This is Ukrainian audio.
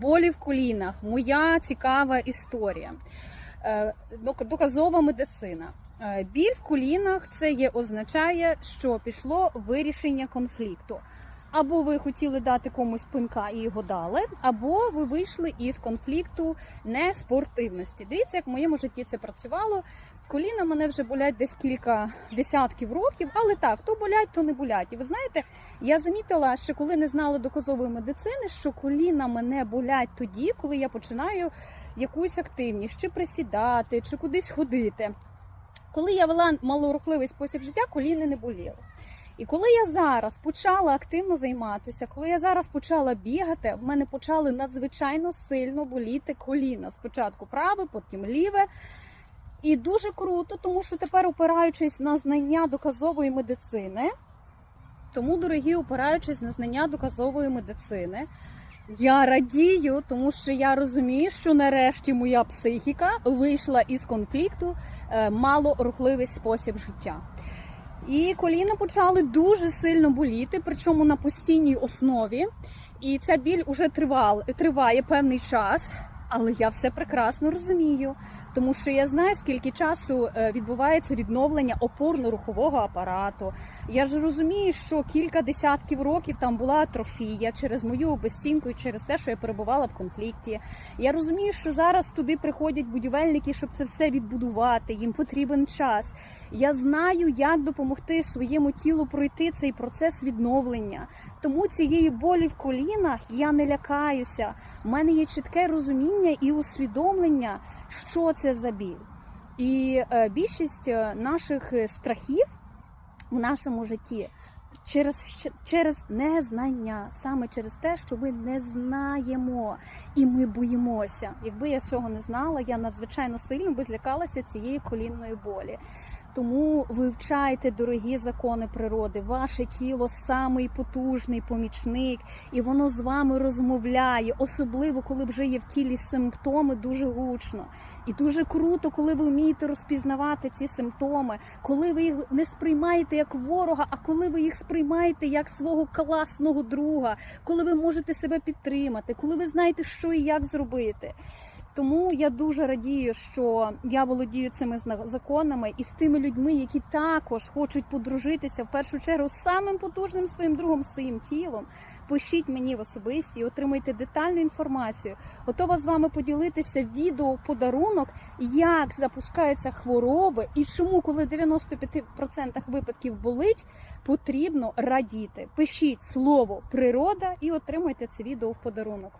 болі в колінах, моя цікава історія. Е, Доказова медицина. Е, Біль в колінах це є означає, що пішло вирішення конфлікту. Або ви хотіли дати комусь пинка і його дали, або ви вийшли із конфлікту неспортивності. Дивіться, як в моєму житті це працювало. Коліна мене вже болять десь кілька десятків років, але так, то болять, то не болять. І ви знаєте, я замітила, що коли не знала доказової медицини, що коліна мене болять тоді, коли я починаю якусь активність, чи присідати, чи кудись ходити. Коли я вела малорухливий спосіб життя, коліни не боліли. І коли я зараз почала активно займатися, коли я зараз почала бігати, в мене почали надзвичайно сильно боліти коліна. Спочатку праве, потім ліве. І дуже круто, тому що тепер, опираючись на знання доказової медицини, тому, дорогі, опираючись на знання доказової медицини, я радію, тому що я розумію, що нарешті моя психіка вийшла із конфлікту е, малорухливий спосіб життя. І коліна почали дуже сильно боліти, причому на постійній основі. І ця біль уже тривал, триває певний час, але я все прекрасно розумію, тому що я знаю, скільки часу е, відбувається відновлення опорно-рухового апарату. Я ж розумію, що кілька десятків років там була атрофія через мою безцінку і через те, що я перебувала в конфлікті. Я розумію, що зараз туди приходять будівельники, щоб це все відбудувати. Їм потрібен час. Я знаю, як допомогти своєму тілу пройти цей процес відновлення. Тому цієї болі в колінах я не лякаюся. У мене є чітке розуміння і усвідомлення, що це за біль. І е, більшість е, наших е, страхів в нашому житті через, через незнання, саме через те, що ми не знаємо і ми боїмося. Якби я цього не знала, я надзвичайно сильно би злякалася цієї колінної болі. Тому вивчайте дорогі закони природи. Ваше тіло самий потужний помічник, і воно з вами розмовляє, особливо коли вже є в тілі симптоми дуже гучно. І дуже круто, коли ви вмієте розпізнавати ці симптоми, коли ви їх не сприймаєте як ворога, а коли ви їх сприймаєте як свого класного друга, коли ви можете себе підтримати, коли ви знаєте, що і як зробити. Тому я дуже радію, що я володію цими законами і з тими людьми, які також хочуть подружитися в першу чергу з самим потужним своїм другом, своїм тілом. Пишіть мені в особисті отримайте детальну інформацію. Готова з вами поділитися відео подарунок, як запускаються хвороби і чому, коли в 95% випадків болить, потрібно радіти. Пишіть слово природа і отримайте це відео в подарунок.